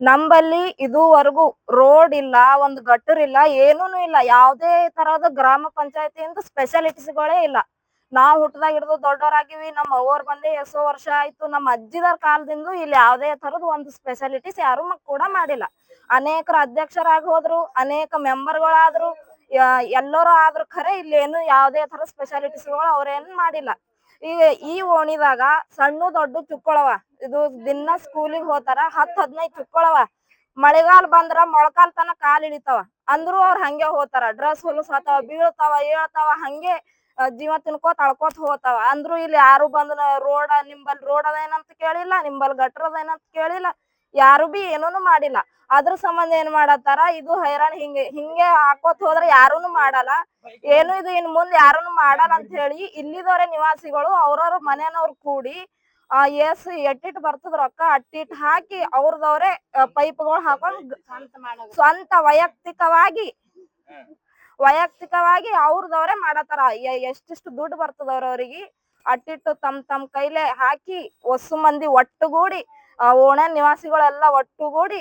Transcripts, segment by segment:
ನಂಬಲ್ಲಿ ಇದುವರೆಗೂ ರೋಡ್ ಇಲ್ಲ, ಒಂದ್ ಗಟ್ಟರ್ ಇಲ್ಲ, ಏನೂನು ಇಲ್ಲ. ಯಾವುದೇ ತರಹದ ಗ್ರಾಮ ಪಂಚಾಯತಿಯಿಂದ ಸ್ಪೆಷಾಲಿಟೀಸ್ಗಳೇ ಇಲ್ಲ. ನಾವ್ ಹುಟ್ಟದಾಗ ಹಿಡಿದು ದೊಡ್ಡವರಾಗಿವಿ ನಮ್ಮ ಅವ್ವರ್ ಬಂದೆ ಎಷ್ಟು ವರ್ಷ ಆಯ್ತು. ನಮ್ಮ ಅಜ್ಜಿದರ್ ಕಾಲದಿಂದ ಇಲ್ಲಿ ಯಾವ್ದೇ ತರದ ಒಂದು ಸ್ಪೆಷಾಲಿಟೀಸ್ ಯಾರು ಕೂಡ ಮಾಡಿಲ್ಲ. ಅನೇಕರು ಅಧ್ಯಕ್ಷರಾಗಿ ಹೋದ್ರು, ಅನೇಕ ಮೆಂಬರ್ಗಳಾದ್ರು ಎಲ್ಲರೂ ಆದ್ರೂ ಖರೆ ಇಲ್ಲಿ ಏನು ಯಾವ್ದೇ ತರ ಸ್ಪೆಷಾಲಿಟೀಸ್ಗಳು ಅವ್ರೇನು ಮಾಡಿಲ್ಲ. ಈಗ ಈ ಓಣಿದಾಗ ಸಣ್ಣ ದೊಡ್ಡ ಚುಕ್ಕೊಳವ. ಇದು ದಿನ ಸ್ಕೂಲಿಗೆ ಹೋತಾರ ಹತ್ ಹದಿನೈದು ಚುಕ್ಕೊಳವ. ಮಳೆಗಾಲ ಬಂದ್ರ ಮೊಳಕಾಲ್ ತನ ಕಾಲ್ ಇಳಿತಾವ. ಅಂದ್ರು ಅವ್ರ ಹಂಗೆ ಹೋತಾರ. ಡ್ರೆಸ್ ಹೊಲಸಾತಾವ ಬೀಳ್ತಾವ, ಏಳ್ತಾವ, ಹಂಗೆ ಜೀವ ತಿನ್ಕೋತ ಅಳ್ಕೋತ ಹೋತಾವ. ಅಂದ್ರು ಇಲ್ಲಿ ಯಾರು ಬಂದ್ರ ರೋಡ್ ನಿಂಬಲ್ ರೋಡ್ ಅದೇನಂತ ಕೇಳಿಲ್ಲ, ನಿಂಬಲ್ ಗಟ್ರ ಅದೇನಂತ ಕೇಳಿಲ್ಲ. ಯಾರು ಬಿ ಏನೂನು ಮಾಡಿಲ್ಲ. ಅದ್ರ ಸಂಬಂಧ ಏನ್ ಮಾಡತ್ತಾರ? ಇದು ಹೈರಾಣ ಹಿಂಗೆ ಹಿಂಗೆ ಹಾಕೋತ್ ಹೋದ್ರ ಯಾರುನು ಮಾಡಲ್ಲ. ಏನು ಇದು ಇನ್ ಮುಂದ್ ಯಾರೂನು ಮಾಡಲ್ಲ ಅಂತ ಹೇಳಿ ಇಲ್ಲಿದವರೇ ನಿವಾಸಿಗಳು ಅವ್ರವ್ರ ಮನೆನವ್ರು ಕೂಡಿ, ಆ ಎಸ್ ಎಟ್ಟಿಟ್ ಬರ್ತದ ರೊಕ್ಕ ಅಟ್ಟಿಟ್ ಹಾಕಿ ಅವ್ರದವ್ರೆ ಪೈಪ್ಗಳು ಹಾಕೊಂಡ್ ಸ್ವಂತ ವೈಯಕ್ತಿಕವಾಗಿ ವೈಯಕ್ತಿಕವಾಗಿ ಅವ್ರದವ್ರೆ ಮಾಡತ್ತಾರ. ಎಷ್ಟಿಷ್ಟು ದುಡ್ಡು ಬರ್ತದ ಅವ್ರವ್ರಿಗೆ ಅಟ್ಟಿಟ್ಟು ತಮ್ ತಮ್ ಕೈಲೆ ಹಾಕಿ ಹೊಸ ಮಂದಿ ಒಟ್ಟುಗೂಡಿ ಆ ಓಣೆ ನಿವಾಸಿಗಳೆಲ್ಲ ಒಟ್ಟುಗೂಡಿ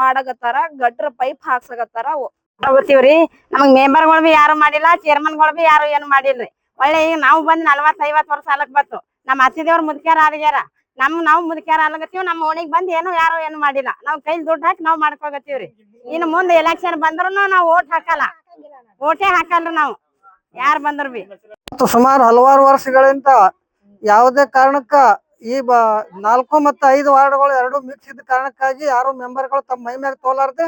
ಮಾಡಕತ್ತಾರ ಗಟ್ರ ಪೈಪ್ ಹಾಕ್ಸಕತ್ತಾರ ತಗೋತೀವ್ರಿ ನಮಗ್ ಮೆಂಬರ್ಗಳು ಬಿ ಯಾರು ಮಾಡಿಲ್ಲ ಚೇರ್ಮನ್ಗಳು ಬಿ ಯಾರು ಏನು ಮಾಡಿಲ್ರಿ. ಒಳ್ಳೆ ಈಗ ನಾವು ಬಂದ್ ನಲ್ವತ್ ಐವತ್ ವರ್ಷ ಸಾಲಕ್ ಬತ್ತು ನಮ್ಮ ಅತ್ತಿದೇವ್ರ ಮುದ್ಕ್ಯಾರ ಆಗ್ಯಾರ ನಮ್ ನಾವು ಮುದ್ಕ್ಯಾರ ಆಲಗತ್ತೀವಿ ನಮ್ಮ ಓಣಿಗ್ ಬಂದ್ ಏನು ಯಾರು ಏನು ಮಾಡಿಲ್ಲ. ನಾವ್ ಕೈಲಿ ದುಡ್ಡು ಹಾಕಿ ನಾವ್ ಮಾಡ್ಕೋಗತ್ತೀವ್ರಿ ಇನ್ನು ಮುಂದೆ ಎಲೆಕ್ಷನ್ ಬಂದ್ರು ನಾವ್ ಓಟ್ ಹಾಕಲ್ಲ. ಓಟೇ ಹಾಕಲ್ರಿ ನಾವು. ಯಾರ್ ಬಂದ್ರು ಬಿ. ಸುಮಾರು ಹಲವಾರು ವರ್ಷಗಳಿಂದ ಯಾವುದೇ ಕಾರಣಕ್ಕ ಈ ಬಾ ನಾಲ್ಕು ಮತ್ತು ಐದು ವಾರ್ಡ್ಗಳು ಎರಡು ಮಿಕ್ಸ್ ಇದ್ದ ಕಾರಣಕ್ಕಾಗಿ ಯಾರು ಮೆಂಬರ್ಗಳು ತಮ್ಮ ಮೈ ಮ್ಯಾಗ ತೋಲಾರ್ದೆ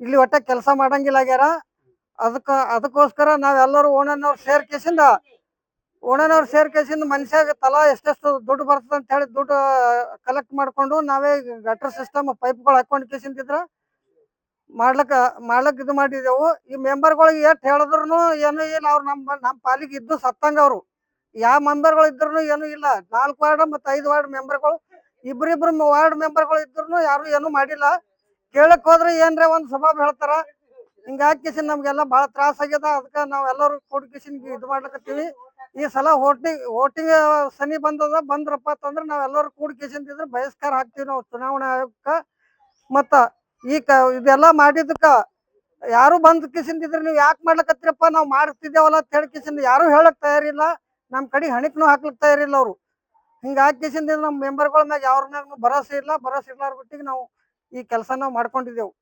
ಇಲ್ಲಿ ಒಟ್ಟ ಕೆಲಸ ಮಾಡಂಗಿಲ್ಲ ಆಗ್ಯಾರ. ಅದಕ್ಕ, ಅದಕ್ಕೋಸ್ಕರ ನಾವೆಲ್ಲರೂ ಓಣನವ್ರು ಸೇರ್ಕೇಸಿಂದ ಓಣನವ್ರು ಸೇರ್ಕೇಸಿಂದ ಮನುಷ್ಯಾಗ ತಲಾ ಎಷ್ಟೆಷ್ಟು ದುಡ್ಡು ಬರ್ತದೆ ಅಂತ ಹೇಳಿ ದುಡ್ಡು ಕಲೆಕ್ಟ್ ಮಾಡ್ಕೊಂಡು ನಾವೇ ಗಟರ್ ಸಿಸ್ಟಮ್ ಪೈಪ್ಗಳು ಹಾಕೊಂಡು ಕೇಸಿಂತಿದ್ರ ಮಾಡ್ಲಕ್ಕ ಮಾಡ್ಲಕ್ಕ ಇದು ಮಾಡಿದೆವು. ಈ ಮೆಂಬರ್ಗಳಿಗೆ ಎಷ್ಟು ಹೇಳಿದ್ರು ಏನು ಇಲ್ಲ. ಅವ್ರು ನಮ್ಮ ನಮ್ಮ ಪಾಲಿಗೆ ಇದ್ದು ಸತ್ತಂಗ ಅವ್ರು. ಯಾವ ಮೆಂಬರ್ಗಳು ಇದ್ರು ಏನು ಇಲ್ಲ. ನಾಲ್ಕು ವಾರ್ಡ್ ಮತ್ತೆ ಐದು ವಾರ್ಡ್ ಮೆಂಬರ್ಗಳು ಇಬ್ಬರಿಬ್ರು ವಾರ್ಡ್ ಮೆಂಬರ್ಗಳು ಇದ್ರು ಯಾರು ಏನು ಮಾಡಿಲ್ಲ. ಕೇಳಕ್ ಹೋದ್ರೆ ಏನ್ರ ಒಂದ್ ಸಭಾಬ್ ಹೇಳ್ತಾರ. ಹಿಂಗ ಹಾಕಿಸಿ ನಮ್ಗೆಲ್ಲ ಬಹಳ ತ್ರಾಸ ಆಗ್ಯದ. ಅದಕ್ಕ ನಾವ್ ಎಲ್ಲರೂ ಕೂಡಿ ಇದ್ ಮಾಡ್ಲಕತ್ತೀವಿ. ಈ ಸಲ ವೋಟಿಂಗ್ ವೋಟಿಂಗ್ ಸನಿ ಬಂದದ, ಬಂದ್ರಪ್ಪ ಅಂತಂದ್ರೆ ನಾವೆಲ್ಲರೂ ಕೂಡಿ ಕಿಸಿಂದ ಇದ್ರ ಬಹಿಷ್ಕಾರ ಹಾಕ್ತಿವಿ ನಾವು ಚುನಾವಣಾ ಆಯೋಗಕ್ಕ. ಮತ್ತ ಈ ಕ ಇದೆಲ್ಲ ಮಾಡಿದಕ್ಕ ಯಾರು ಬಂದ್ ಕಿಸಿಂದ ನೀವು ಯಾಕೆ ಮಾಡ್ಲಕತ್ತೀರಪ್ಪ? ನಾವು ಮಾಡ್ತಿದ್ದೇವಲ್ಲ ಅಂತ ಹೇಳಿ ಯಾರು ಹೇಳಕ್ ತಯಾರಿಲ್ಲ. ನಮ್ ಕಡೆ ಹಣಿಕ್ನು ಹಾಕ್ಲಿಕ್ ತಯಾರಿಲ್ಲ ಅವ್ರು. ಹಿಂಗಾಗಿ ನಮ್ ಮೆಂಬರ್ಗಳ ಮ್ಯಾಗ ಯಾವ್ರ ಮ್ಯಾಗ ಭರವಸೆ ಇಲ್ಲ, ಭರವಸೆ ಇರ್ಲಾರ ಬಿಟ್ಟಿಗೆ ನಾವು ಈ ಕೆಲಸ ನಾವು ಮಾಡ್ಕೊಂಡಿದ್ದೆವು.